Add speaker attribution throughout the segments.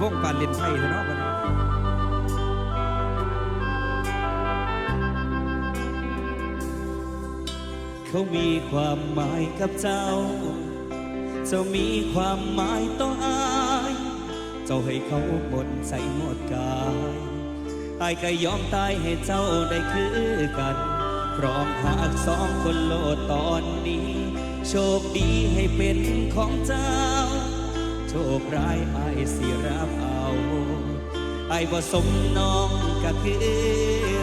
Speaker 1: วงการเล่นไพ่เนาะเขามีความหมายกับเจ้า เจ้ามีความหมายต่ออาย เจ้าให้เขาหมดใจหมดกายอายก็ยอมตายให้เจ้าได้คือกันพร้อมหากสองคนโลดตอนนี้ โชคดีให้เป็นของเจ้า ชคร้ายไอสิรับเอาไอบ่สมน้องกะคือ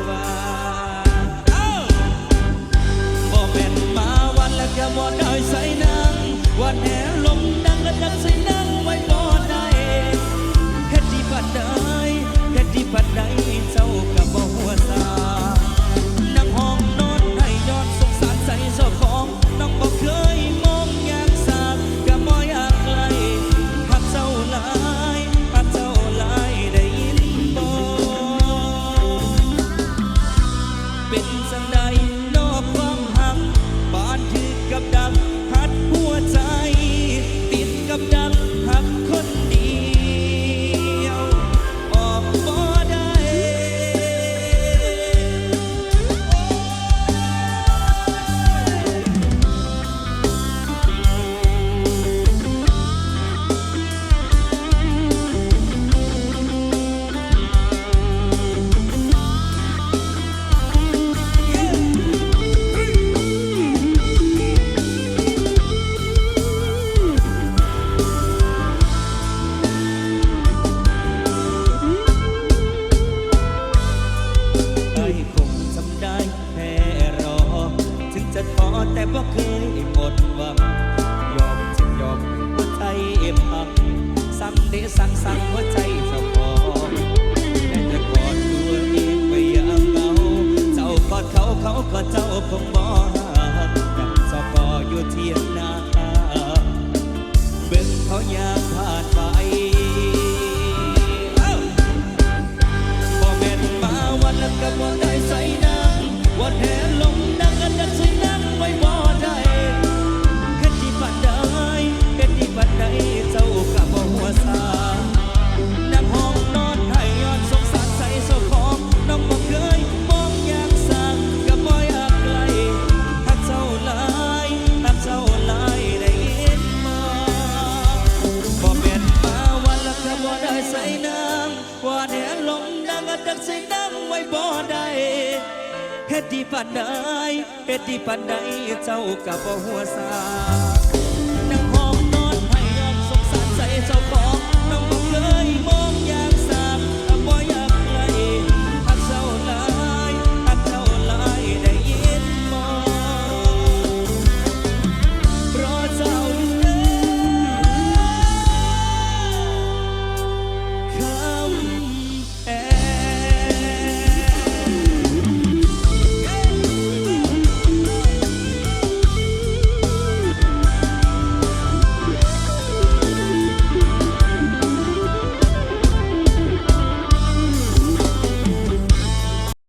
Speaker 1: sun, what กว่าได้ลมนางจักสินั่งไว้บ่ได้เฮ็ดดีปันไดเฮ็ดดีปันไดเจ้ากับ่หัวสา